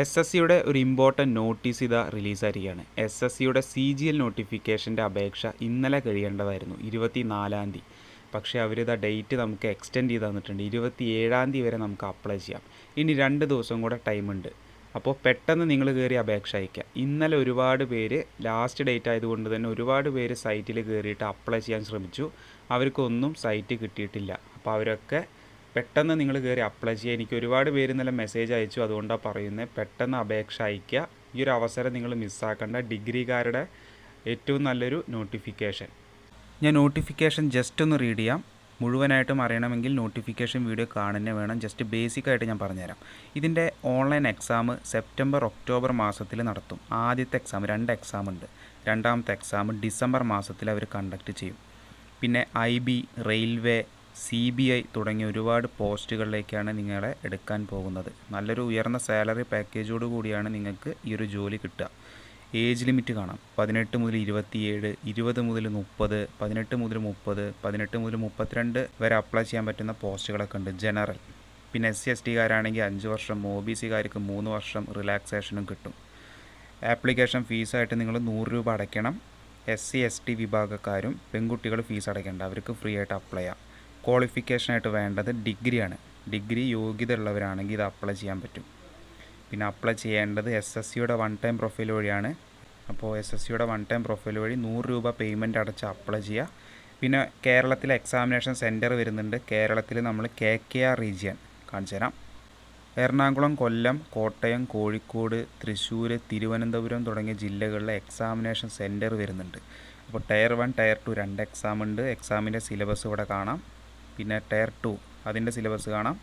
S S സിയുടെ ഒരു important notice ഇതാ റിലീസായിരിക്കുകയാണ് എസ് എസ് സിയുടെ സി ജി എൽ നോട്ടിഫിക്കേഷന്റെ അപേക്ഷ ഇന്നലെ കഴിയേണ്ടതായിരുന്നു ഇരുപത്തി നാലാം തീയതി. പക്ഷേ അവരിതാ ഡേറ്റ് നമുക്ക് എക്സ്റ്റെൻഡ് ചെയ്ത് തന്നിട്ടുണ്ട് ഇരുപത്തി ഏഴാം തീയതി വരെ നമുക്ക് അപ്ലൈ ചെയ്യാം. ഇനി രണ്ട് ദിവസം കൂടെ ടൈമുണ്ട് അപ്പോൾ പെട്ടെന്ന് നിങ്ങൾ കയറി അപേക്ഷ അയയ്ക്കുക. ഇന്നലെ ഒരുപാട് പേര് ലാസ്റ്റ് ഡേറ്റ് ആയതുകൊണ്ട് തന്നെ ഒരുപാട് പേര് സൈറ്റിൽ കയറിയിട്ട് അപ്ലൈ ചെയ്യാൻ ശ്രമിച്ചു. അവർക്കൊന്നും സൈറ്റ് കിട്ടിയിട്ടില്ല. അപ്പോൾ അവരൊക്കെ പെട്ടെന്ന് നിങ്ങൾ കയറി അപ്ലൈ ചെയ്യുക. എനിക്ക് ഒരുപാട് പേര് ഇന്നലെ മെസ്സേജ് അയച്ചു. അതുകൊണ്ടാണ് പറയുന്നത് പെട്ടെന്ന് അപേക്ഷ അയക്കുക ഈ ഒരു അവസരം നിങ്ങൾ മിസ്സാക്കേണ്ട ഡിഗ്രിക്കാരുടെ ഏറ്റവും നല്ലൊരു നോട്ടിഫിക്കേഷൻ ഞാൻ നോട്ടിഫിക്കേഷൻ ജസ്റ്റ് ഒന്ന് റീഡ് ചെയ്യാം. മുഴുവനായിട്ടും അറിയണമെങ്കിൽ നോട്ടിഫിക്കേഷൻ വീഡിയോ കാണുന്നേ വേണം. ജസ്റ്റ് ബേസിക് ആയിട്ട് ഞാൻ പറഞ്ഞുതരാം. ഇതിന്റെ ഓൺലൈൻ എക്സാം സെപ്റ്റംബർ ഒക്ടോബർ മാസത്തിൽ നടത്തും. ആദ്യത്തെ എക്സാം രണ്ട് എക്സാം ഉണ്ട്. രണ്ടാമത്തെ എക്സാം ഡിസംബർ മാസത്തിൽ അവർ കണ്ടക്ട് ചെയ്യും. പിന്നെ I B railway C B I തുടങ്ങിയ ഒരുപാട് പോസ്റ്റുകളിലേക്കാണ് നിങ്ങളെ എടുക്കാൻ പോകുന്നത്. നല്ലൊരു ഉയർന്ന സാലറി പാക്കേജോട് കൂടിയാണ് നിങ്ങൾക്ക് ഈ ഒരു ജോലി കിട്ടുക. ഏജ് ലിമിറ്റ് കാണാം. പതിനെട്ട് മുതൽ ഇരുപത്തിയേഴ് ഇരുപത് മുതൽ മുപ്പത് പതിനെട്ട് മുതൽ മുപ്പത് പതിനെട്ട് മുതൽ മുപ്പത്തിരണ്ട് വരെ അപ്ലൈ ചെയ്യാൻ പറ്റുന്ന പോസ്റ്റുകളൊക്കെ ഉണ്ട് ജനറൽ. പിന്നെ എസ് സി എസ് ടിക്കാരാണെങ്കിൽ അഞ്ച് വർഷം ഒ ബി സിക്കാർക്ക് മൂന്ന് വർഷം റിലാക്സേഷനും കിട്ടും. ആപ്ലിക്കേഷൻ ഫീസായിട്ട് നിങ്ങൾ നൂറ് രൂപ അടയ്ക്കണം. എസ് സി എസ് ടി വിഭാഗക്കാരും പെൺകുട്ടികൾ ഫീസ് അടയ്ക്കേണ്ട. അവർക്ക് ഫ്രീ ആയിട്ട് അപ്ലൈ ചെയ്യാം. ക്വാളിഫിക്കേഷനായിട്ട് വേണ്ടത് ഡിഗ്രിയാണ് ഡിഗ്രി യോഗ്യത ഉള്ളവരാണെങ്കിൽ ഇത് അപ്ലൈ ചെയ്യാൻ പറ്റും. പിന്നെ അപ്ലൈ ചെയ്യേണ്ടത് എസ് എസ് സിയുടെ വൺ ടൈം പ്രൊഫൈൽ വഴിയാണ്. അപ്പോൾ എസ് എസ് സിയുടെ വൺ ടൈം പ്രൊഫൈൽ വഴി നൂറ് രൂപ പേയ്മെന്റ് അടച്ച് അപ്ലൈ ചെയ്യുക. പിന്നെ കേരളത്തിലെ എക്സാമിനേഷൻ സെന്റർ വരുന്നുണ്ട്. കേരളത്തിൽ നമ്മൾ കെ കെ ആർ റീജിയൻ കാണിച്ചു തരാം. എറണാകുളം കൊല്ലം കോട്ടയം കോഴിക്കോട് തൃശ്ശൂർ തിരുവനന്തപുരം തുടങ്ങിയ ജില്ലകളിലെ എക്സാമിനേഷൻ സെന്റർ വരുന്നുണ്ട്. അപ്പോൾ ടയർ വൺ ടയർ ടു രണ്ട് എക്സാം ഉണ്ട്. എക്സാമിന്റെ സിലബസ് ഇവിടെ കാണാം. പിന്നെ ടയർ ടു അതിന്റെ സിലബസ് കാണാം.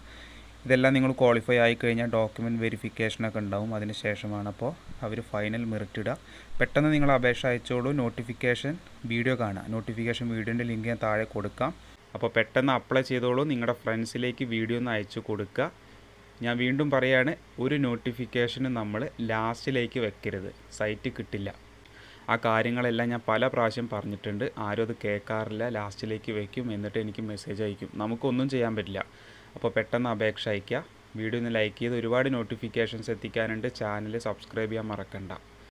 ഇതെല്ലാം നിങ്ങൾ ക്വാളിഫൈ ആയി കഴിഞ്ഞാൽ ഡോക്യുമെന്റ് വെരിഫിക്കേഷനൊക്കെ ഉണ്ടാവും. അതിന് ശേഷമാണ് അപ്പോൾ അവർ ഫൈനൽ മെറിറ്റ് ഇടുക. പെട്ടെന്ന് നിങ്ങൾ അപേക്ഷ അയച്ചോളൂ. നോട്ടിഫിക്കേഷൻ വീഡിയോ കാണുക. നോട്ടിഫിക്കേഷൻ വീഡിയോന്റെ ലിങ്ക് ഞാൻ താഴെ കൊടുക്കാം. അപ്പോൾ പെട്ടെന്ന് അപ്ലൈ ചെയ്തോളൂ. നിങ്ങളുടെ ഫ്രണ്ട്സിലേക്ക് വീഡിയോ ഒന്ന് അയച്ചു കൊടുക്കുക. ഞാൻ വീണ്ടും പറയാണ് ഒരു നോട്ടിഫിക്കേഷന് നമ്മൾ ലാസ്റ്റിലേക്ക് വെക്കരുത്. സൈറ്റ് കിട്ടില്ല. ആ കാര്യങ്ങളെല്ലാം ഞാൻ പല പ്രാവശ്യം പറഞ്ഞിട്ടുണ്ട്. ആരും അത് കേൾക്കാറില്ല. ലാസ്റ്റിലേക്ക് വയ്ക്കും എന്നിട്ട് എനിക്ക് മെസ്സേജ് അയക്കും. നമുക്കൊന്നും ചെയ്യാൻ പറ്റില്ല. അപ്പോൾ പെട്ടെന്ന് അപേക്ഷ അയയ്ക്കുക. വീഡിയോ ഒന്ന് ലൈക്ക് ചെയ്ത് ഒരുപാട് നോട്ടിഫിക്കേഷൻസ് എത്തിക്കാനുണ്ട്. ചാനൽ സബ്സ്ക്രൈബ് ചെയ്യാൻ മറക്കണ്ട.